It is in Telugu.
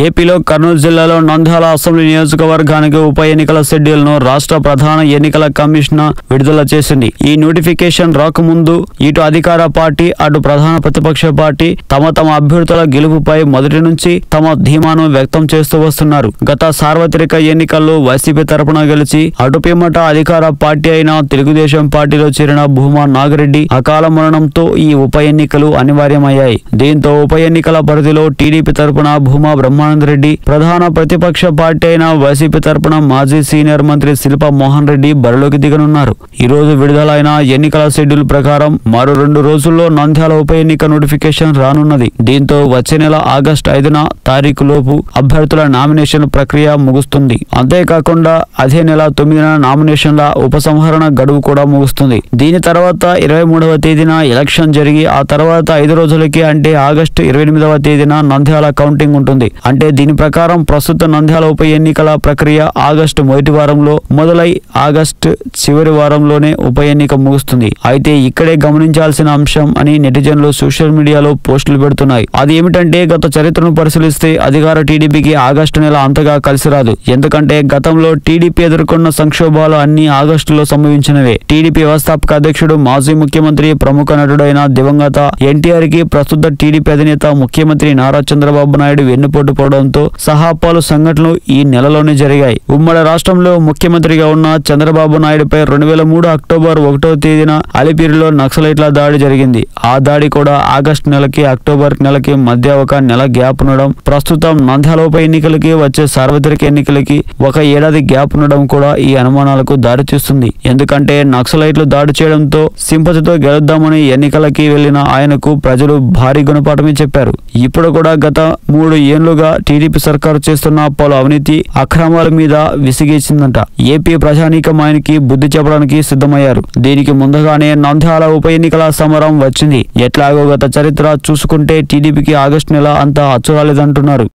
ఏపీలో కర్నూలు జిల్లాలో నంద్యాల అసెంబ్లీ నియోజకవర్గానికి ఉప ఎన్నికల షెడ్యూల్ను రాష్ట్ర ప్రధాన ఎన్నికల కమిషన్ విడుదల చేసింది. ఈ నోటిఫికేషన్ రాకముందు ఇటు అధికార పార్టీ అటు ప్రధాన ప్రతిపక్ష పార్టీ తమ తమ అభ్యర్థుల గెలుపుపై మొదటి నుంచి తమ ధీమాను వ్యక్తం చేస్తూ వస్తున్నారు. గత సార్వత్రిక ఎన్నికల్లో వైసీపీ తరపున గెలిచి అటుపిమ్మట అధికార పార్టీ అయిన తెలుగుదేశం పార్టీలో చేరిన భూమా నాగిరెడ్డి అకాల మరణంతో ఈ ఉప ఎన్నికలు అనివార్యమయ్యాయి. దీంతో ఉప ఎన్నికల పరిధిలో టీడీపీ తరపున భూమా బ్రహ్మ బ్రహ్మానందరెడ్డి ప్రధాన ప్రతిపక్ష పార్టీ అయిన వైసీపీ తరపున మాజీ సీనియర్ మంత్రి శిల్ప మోహన్ రెడ్డి బరిలోకి దిగనున్నారు. ఈ రోజు విడుదలైన ఎన్నికల షెడ్యూల్ ప్రకారం మరో రెండు రోజుల్లో నంద్యాల ఉప ఎన్నిక నోటిఫికేషన్ రానున్నది. దీంతో వచ్చే నెల ఆగస్టు ఐదున తారీఖు లోపు అభ్యర్థుల నామినేషన్ ప్రక్రియ ముగుస్తుంది. అంతేకాకుండా అదే నెల తొమ్మిదిన నామినేషన్ల ఉపసంహరణ గడువు కూడా ముగుస్తుంది. దీని తర్వాత ఇరవై మూడవ తేదీన ఎలక్షన్ జరిగి ఆ తర్వాత ఐదు రోజులకి అంటే ఆగస్టు ఇరవై ఎనిమిదవ తేదీన నంద్యాల కౌంటింగ్ ఉంటుంది. అంటే దీని ప్రకారం ప్రస్తుత నంద్యాల ఉప ఎన్నికల ప్రక్రియ ఆగస్టు మొదటి వారంలో మొదలై ఆగస్టు చివరి వారంలోనే ఉప ఎన్నిక ముగుస్తుంది. అయితే ఇక్కడే గమనించాల్సిన అంశం అని నెటిజన్లు సోషల్ మీడియాలో పోస్టులు పెడుతున్నాయి. అది ఏమిటంటే గత చరిత్రను పరిశీలిస్తే అధికార టీడీపీకి ఆగస్టు నెల అంతగా కలిసి రాదు. ఎందుకంటే గతంలో టీడీపీ ఎదుర్కొన్న సంక్షోభాలు అన్ని ఆగస్టులో సంభవించినవే. టీడీపీ వ్యవస్థాపక అధ్యక్షుడు మాజీ ముఖ్యమంత్రి ప్రముఖ నటుడైన దివంగత ఎన్టీఆర్కి ప్రస్తుత టీడీపీ అధినేత ముఖ్యమంత్రి నారా చంద్రబాబు నాయుడు వెన్నుపోటు లేకపోవడంతో సహా పలు సంఘటనలు ఈ నెలలోనే జరిగాయి. ఉమ్మడి రాష్ట్రంలో ముఖ్యమంత్రిగా ఉన్న చంద్రబాబు నాయుడుపై రెండు వేల మూడు అక్టోబర్ ఒకటో తేదీన అలిపిరిలో నక్సలైట్ల దాడి జరిగింది. ఆ దాడి కూడా ఆగస్టు నెలకి అక్టోబర్ నెలకి మధ్య ఒక నెల గ్యాప్ ఉండడం ప్రస్తుతం నంద్యాల ఉప ఎన్నికలకి వచ్చే సార్వత్రిక ఎన్నికలకి ఒక ఏడాది గ్యాప్ ఉండడం కూడా ఈ అనుమానాలకు దారితీస్తుంది. ఎందుకంటే నక్సలైట్లు దాడి చేయడంతో సింపతితో గెలుద్దామని ఎన్నికలకి వెళ్ళిన ఆయనకు ప్రజలు భారీ గుణపాఠమే చెప్పారు. ఇప్పుడు కూడా గత మూడు ఏళ్ళుగా టీడీపీ సర్కారు చేస్తున్న పలు అవినీతి అక్రమాల మీద విసిగేసిందంట. ఏపీ ప్రజానీకం ఆయనకి బుద్ధి చెప్పడానికి సిద్ధమయ్యారు. దీనికి ముందుగానే నంద్యాల ఉప ఎన్నికల సమరం వచ్చింది. ఎట్లాగో గత చరిత్ర చూసుకుంటే టీడీపీకి ఆగస్టు నెల అంత అచ్చురాలేదంటున్నారు.